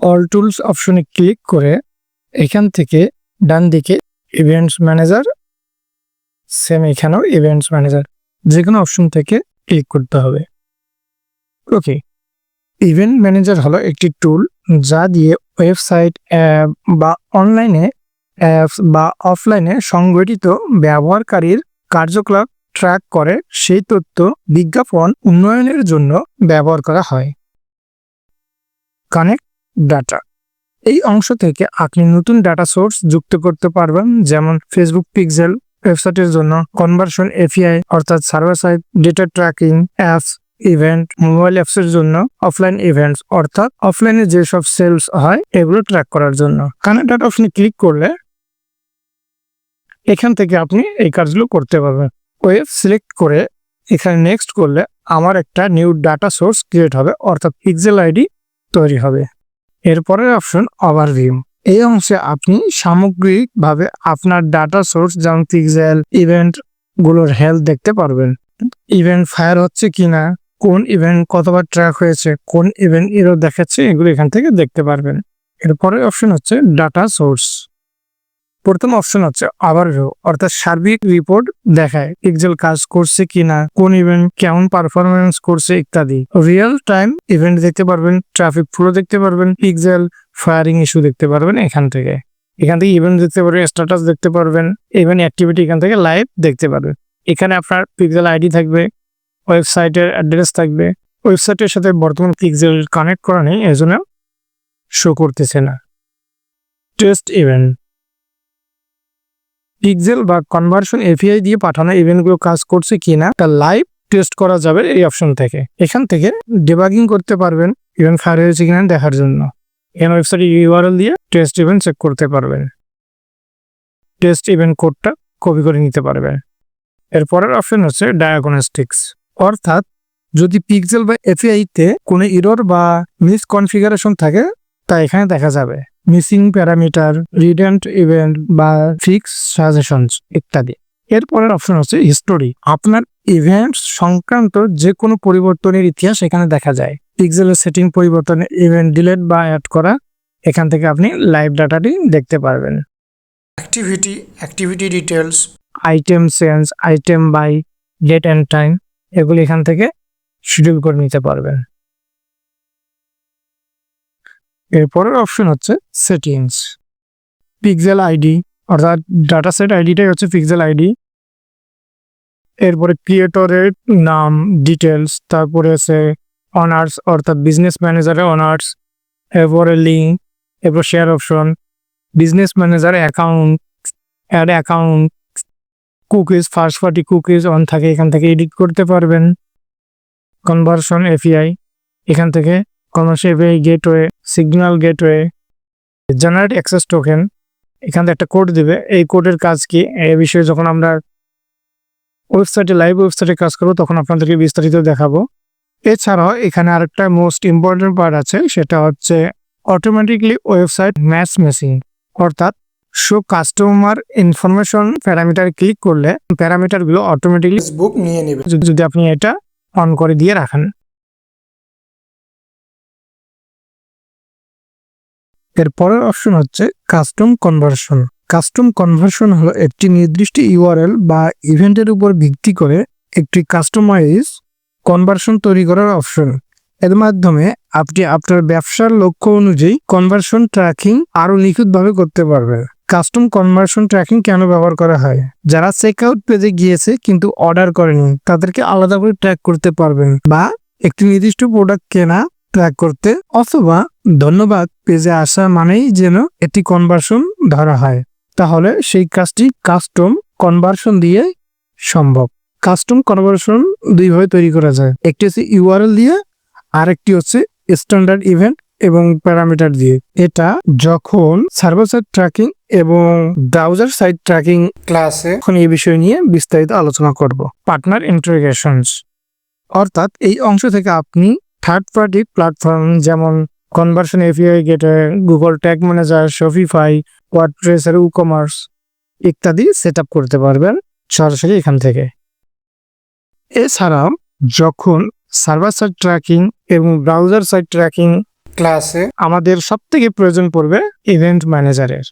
All tools অপশনে click করে এখান থেকে ডান দিকে ইভেন্টস ম্যানেজার সেম এখানেও ইভেন্টস ম্যানেজার যে কোনো অপশন থেকে ক্লিক করতে হবে। ওকে ইভেন্ট ম্যানেজার হলো একটি টুল যা দিয়ে ওয়েবসাইট অ্যাপ বা অনলাইনে অ্যাপস বা অফলাইনে সংগঠিত ব্যবহারকারীর কার্যকলাপ ট্র্যাক করে সেই তথ্য বিজ্ঞাপন উন্নয়নের জন্য ব্যবহার করা হয়। কানেক্ট ডাটা এই অংশ থেকে আপনি নতুন ডাটা সোর্স যুক্ত করতে পারবেন, যেমন ফেসবুক পিক্সেল ওয়েবসাইটের জন্য কনভার্সন এপিআই অর্থাৎ server side data tracking apps event mobile অ্যাপসের জন্য অফলাইন ইভেন্টস অর্থাৎ অফলাইনে যেসব সেলস হয়, এগুলো ট্র্যাক করার জন্য। কানেক্ট অপশনে ক্লিক করলে এখান থেকে আপনি এই কাজগুলো করতে পারবেন। ওয়েব সিলেক্ট করে এখানে নেক্সট করলে আমার একটা নিউ ডাটা সোর্স ক্রিয়েট হবে, অর্থাৎ পিক্সেল আইডি তৈরি হবে। এরপরের অপশন ওভারভিউ এই অংশে আপনি সামগ্রিকভাবে আপনার ডাটা সোর্স যেমন পিক্সেল ইভেন্টগুলোর হেলথ দেখতে পারবেন। ইভেন্ট ফায়ার হচ্ছে কিনা, কোন ইভেন্ট কতবার ট্র্যাক হয়েছে, কোন ইভেন্ট এরও দেখাচ্ছে, এগুলো এখান থেকে দেখতে পারবেন। এরপরের অপশন হচ্ছে ডাটা সোর্স প্রথম অপশন হচ্ছে ওভারভিউ অর্থাৎ সার্বিক রিপোর্ট দেখায় পিক্সেল কাজ করছে কিনা, কোন ইভেন্ট কেমন পারফরমেন্স করছে ইত্যাদি। রিয়েল টাইম ইভেন্ট দেখতে পারবেন ট্রাফিক ফ্লো দেখতে পারবেন পিক্সেল ফায়ারিং ইস্যু দেখতে পারবেন এখান থেকে। এখান থেকে ইভেন্ট দেখতে পারবেন স্ট্যাটাস দেখতে পারবেন ইভেন্ট অ্যাক্টিভিটি এখান থেকে লাইভ দেখতে পারবেন। এখানে আপনার পিক্সেল আইডি থাকবে ওয়েবসাইটের অ্যাড্রেস থাকবে ওয়েবসাইটের সাথে বর্তমান পিক্সেল কানেক্ট করা নেই, এজন্য শো করতেছে না। টেস্ট ইভেন্ট পিক্সেল বা কনভার্সন এপিআই দিয়ে পাঠানো ইভেন্টগুলো কাজ করছে কিনা তা লাইভ টেস্ট করা যাবে এই অপশন থেকে। এখান থেকে ডিবাগিং করতে পারবেন ইভেন্ট ফায়ার হয়েছে কিনা দেখার জন্য। এখানে ওয়েবসাইটে ইউআরএল দিয়ে টেস্ট ইভেন্ট চেক করতে পারবেন। টেস্ট ইভেন্ট কোডটা কপি করে নিতে পারবেন। এরপরের অপশন হচ্ছে ডায়াগনস্টিক্স অর্থাৎ যদি পিক্সেল বা এপিআই তে কোনো ইরর বা মিসকনফিগারেশন থাকে, তা এখানে দেখা যাবে। মিসিং প্যারামিটার রিডেন্ট ইভেন্ট বা ফিক্স সাজেশনস ইত্যাদি। এরপরের অপশন হচ্ছে হিস্টোরি। আপনার ইভেন্ট সংক্রান্ত যে কোনো পরিবর্তনের ইতিহাস এখানে দেখা যায়। পিক্সেলের সেটিং পরিবর্তন ইভেন্ট ডিলেট বা অ্যাড করা এখান থেকে আপনি লাইভ ডাটাটি দেখতে পারবেন। Activity activity details item sense item by date and time এগুলি এখান থেকে শিডিউল করে নিতে পারবেন। এরপরের অপশন হচ্ছে সেটিংস পিক্সেল আইডি অর্থাৎ ডাটা সেট আইডিটাই হচ্ছে পিক্সেল আইডি এরপরে ক্রিয়েটরের নাম ডিটেলস তারপরে আছে অনার্স অর্থাৎ বিজনেস ম্যানেজারের অনার্স এরপরে লিঙ্ক এরপর share option business manager account ad account cookies first party cookies on থাকে, এখান থেকে এডিট করতে পারবেন। কনভার্সন এফিআই এখান থেকে commercial gateway signal gateway generate access token এখান থেকে একটা কোড দিবে। এই কোডের কাজ কি? এই বিষয়ে যখন আমরা ওয়েবসাইটে লাইভ ওয়েবসাইটে কাজ করব তখন আপনাদেরকে বিস্তারিত দেখাবো। এছাড়াও এখানে আরেকটা মোস্ট ইম্পর্টেন্ট পার্ট আছে সেটা হচ্ছে অটোমেটিকলি ওয়েবসাইট ম্যাচ মেসিং অর্থাৎ show customer information parameter click করলে প্যারামিটারগুলো অটোমেটিকলি বুক নিয়ে নেবে। যদি আপনি এটা অন করে দিয়ে রাখেন। এরপরের অপশন হচ্ছে কাস্টম কনভার্সন কাস্টম কনভার্সন হলো একটি নির্দিষ্ট ইউআরএল বা ইভেন্টের উপর ভিত্তি করে একটি কাস্টমাইজ কনভার্সন তৈরি করার অপশন এর মাধ্যমে আপনি আপনার ব্যবসার লক্ষ্য অনুযায়ী কনভার্সন ট্র্যাকিং আরও নিখুঁতভাবে করতে পারবেন কাস্টম কনভার্সন ট্র্যাকিং কেন ব্যবহার করা হয়? যারা চেক আউট পেজে গিয়েছে কিন্তু অর্ডার করেনি, তাদেরকে আলাদা করে ট্র্যাক করতে পারবেন বা একটি নির্দিষ্ট প্রোডাক্ট কেনা ট্র্যাক করতে অথবা ধন্যবাদ পেজে আসা মানেই যেন এটি কনভার্সন ধরা হয়। তাহলে সেই কাজটি কাস্টম কনভার্সন দিয়ে সম্ভব। কাস্টম কনভার্সন দুইভাবে তৈরি করা যায়। একটি হচ্ছে ইউআরএল দিয়ে, আরেকটি হচ্ছে স্ট্যান্ডার্ড ইভেন্ট এবং প্যারামিটার দিয়ে। এটা যখন সার্ভার সাইড ট্র্যাকিং এবং ব্রাউজার সাইড ট্র্যাকিং ক্লাসে এখন এই বিষয় নিয়ে বিস্তারিত আলোচনা করব। পার্টনার ইন্টারগেশনস অর্থাৎ এই অংশ থেকে আপনি থার্ড পার্টি প্ল্যাটফর্ম যেমন conversion API gateway Google tag manager Shopify ওয়ার্ডপ্রেসের ecommerce ইত্যাদি সেট করতে পারবেন সরাসরি এখান থেকে। এছাড়াও যখন সার্ভার সাইড ট্র্যাকিং এবং ব্রাউজার সাইড ট্র্যাকিং ক্লাসে আমাদের সব থেকে প্রয়োজন পড়বে ইভেন্ট ম্যানেজারের